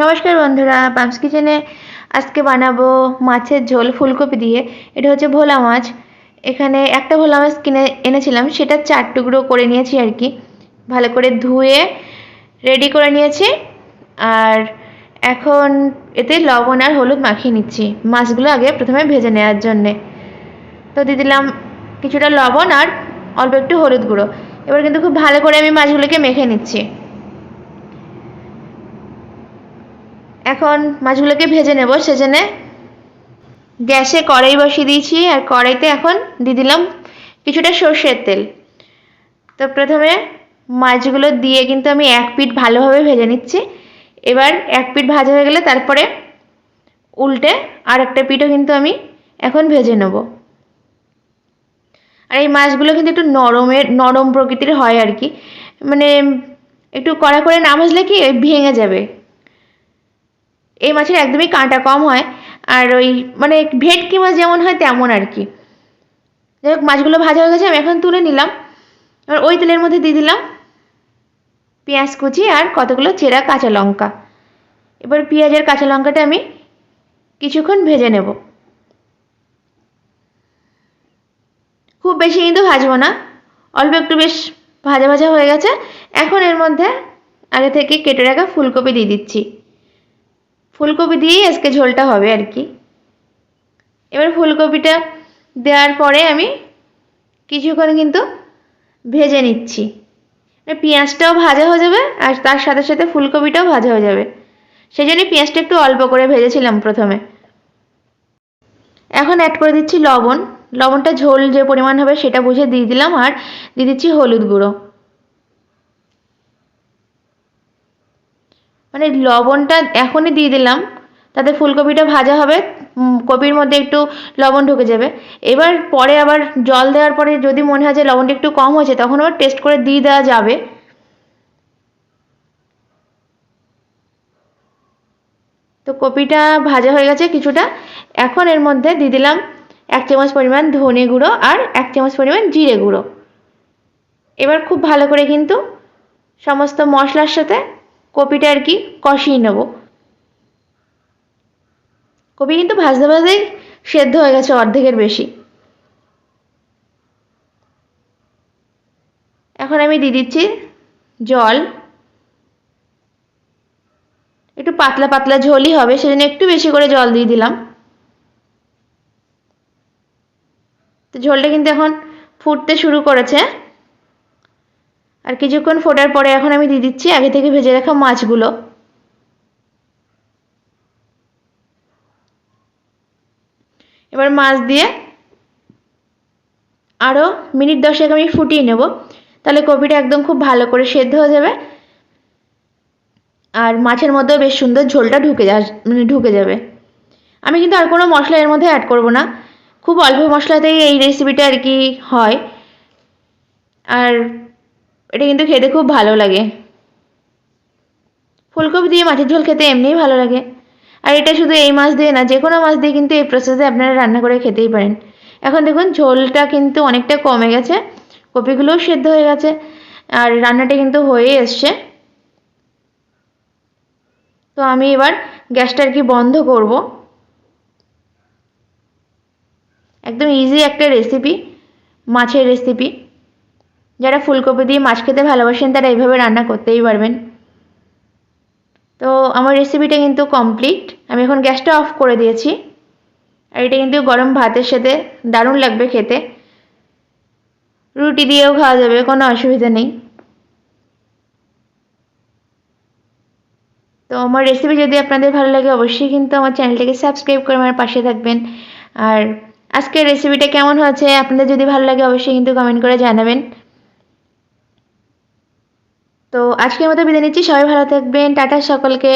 নমস্কার বন্ধুরা পামস কিচেনে আজকে বানাবো মাছের ঝোল ফুলকপি দিয়ে। এটা হচ্ছে ভোলা মাছ। এখানে একটা ভোলা মাছ কিনে এনেছিলাম, সেটা চার টুকরো করে নিয়েছি আর কি। ভালো করে ধুয়ে রেডি করে নিয়েছি। আর এখন এতে লবণ আর হলুদ মাখিয়ে নিচ্ছি মাছগুলো আগে প্রথমে ভেজে নেওয়ার জন্যে। তো দিয়ে দিলাম কিছুটা লবণ আর অল্প একটু হলুদ গুঁড়ো। এবার কিন্তু খুব ভালো করে আমি মাছগুলোকে মেখে নিচ্ছি। এখন মাছগুলোকে ভেজে নেব, সেজন্য গ্যাসে কড়াই বসিয়ে দিয়েছি আর কড়াইতে এখন দিয়ে দিলাম কিছুটা সর্ষের তেল। তো প্রথমে মাছগুলো দিয়ে কিন্তু আমি এক পিঠ ভালোভাবে ভেজে নিচ্ছি। এবার এক পিঠ ভাজা হয়ে গেলে তারপরে উল্টে আর একটা পিঠও কিন্তু আমি এখন ভেজে নেব। আর এই মাছগুলো কিন্তু একটু নরমের নরম প্রকৃতির হয় আর কি। মানে একটু কড়া করে না ভাজলে কি ভেঙে যাবে? এই মাছের একদমই কাঁটা কম হয়, আর ওই মানে ভেটকি মাছ যেমন হয় তেমন আর কি। যাই হোক, মাছগুলো ভাজা হয়ে গেছে, আমি এখন তুলে নিলাম। এবার ওই তেলের মধ্যে দিয়ে দিলাম পেঁয়াজ কুচি আর কতগুলো চেরা কাঁচা লঙ্কা। এবার পেঁয়াজের কাঁচা লঙ্কাটা আমি কিছুক্ষণ ভেজে নেব। খুব বেশি কিন্তু ভাজবো না, অল্প একটু বেশ ভাজা ভাজা হয়ে গেছে। এখন এর মধ্যে আগে থেকে কেটে রাখা ফুলকপি দিয়ে দিচ্ছি। ফুলকপি দিয়েই আজকে ঝোলটা হবে আর কি। এবার ফুলকপিটা দেওয়ার পরে আমি কিছুক্ষণ কিন্তু ভেজে নিচ্ছি। পেঁয়াজটাও ভাজা হয়ে যাবে আর তার সাথে সাথে ফুলকপিটাও ভাজা হয়ে যাবে। সেই জন্য পেঁয়াজটা একটু অল্প করে ভেজেছিলাম প্রথমে। এখন অ্যাড করে দিচ্ছি লবণ। লবণটা ঝোল যে পরিমাণ হবে সেটা বুঝে দিয়ে দিলাম আর দিয়ে দিচ্ছি হলুদ গুঁড়ো। মানে লবণটা এখনই দিয়ে দিলাম, তাতে ফুলকপিটা ভাজা হবে কপির মধ্যে একটু লবণ ঢুকে যাবে। এবার পরে আবার জল দেওয়ার পরে যদি মনে হয় যে লবণটা একটু কম হয়েছে, তখন আবার টেস্ট করে দিয়ে দেওয়া যাবে। তো কপিটা ভাজা হয়ে গেছে কিছুটা, এখন এর মধ্যে দিয়ে দিলাম এক চামচ পরিমাণ ধনে গুঁড়ো আর এক চামচ পরিমাণ জিরে গুঁড়ো। এবার খুব ভালো করে কিন্তু সমস্ত মশলার সাথে কপিটা আর কি কষিয়ে নেব। কপি কিন্তু ভাজতে ভাজতেই সেদ্ধ হয়ে গেছে অর্ধেকের বেশি। এখন আমি দিয়ে দিচ্ছি জল। একটু পাতলা পাতলা ঝোলই হবে, সেজন্য একটু বেশি করে জল দিয়ে দিলাম। তো ঝোলটা কিন্তু এখন ফুটতে শুরু করেছে। আর কিছুক্ষণ ফোটার পরে এখন আমি দিয়ে দিচ্ছি, আগে থেকে ভেজে রাখা মাছগুলো। এবার মাছ দিয়ে আরও মিনিট দশেক আমি ফুটিয়ে নেব। তাহলে কপিটা একদম খুব ভালো করে সেদ্ধ হয়ে যাবে। আর মাছের মধ্যেও বেশ সুন্দর ঝোলটা ঢুকে যা মানে ঢুকে যাবে। আমি কিন্তু আর কোনো মশলা এর মধ্যে অ্যাড করব না। খুব অল্প মশলাতেই এই রেসিপিটা আর কি হয়। আর এটা কিন্তু খেতে খুব ভালো লাগে। ফুলকপি দিয়ে মাছের ঝোল খেতে এমনিই ভালো লাগে। আর এটা শুধু এই মাছ দিয়ে না, যে কোনো মাছ দিয়ে কিন্তু এই প্রসেসে আপনারা রান্না করে খেতেই পারেন। এখন দেখুন, ঝোলটা কিন্তু অনেকটা কমে গেছে, কপিগুলোও সেদ্ধ হয়ে গেছে, আর রান্নাটা কিন্তু হয়ে এসছে। তো আমি এবার গ্যাসটা আর কি বন্ধ করব। একদম ইজি একটা রেসিপি মাছের রেসিপি যারা ফুলকপি দিয়ে মাছ খেতে ভালোবাসেন, তারা এইভাবে রান্না করতেই পারবেন। তো আমার রেসিপিটা কিন্তু কমপ্লিট আমি এখন গ্যাসটা অফ করে দিয়েছি। আর এটা কিন্তু গরম ভাতের সাথে দারুণ লাগবে খেতে। রুটি দিয়েও খাওয়া যাবে, কোনো অসুবিধা নেই। তো আমার রেসিপি যদি আপনাদের ভালো লাগে, অবশ্যই কিন্তু আমার চ্যানেলটাকে সাবস্ক্রাইব করে আমার পাশে থাকবেন। আর আজকের রেসিপিটা কেমন হয়েছে, আপনাদের যদি ভালো লাগে, অবশ্যই কিন্তু কমেন্ট করে জানাবেন। তো আজকের মতো বিদায় নিচ্ছি। সবাই ভালো থাকবেন। টাটা সকলকে।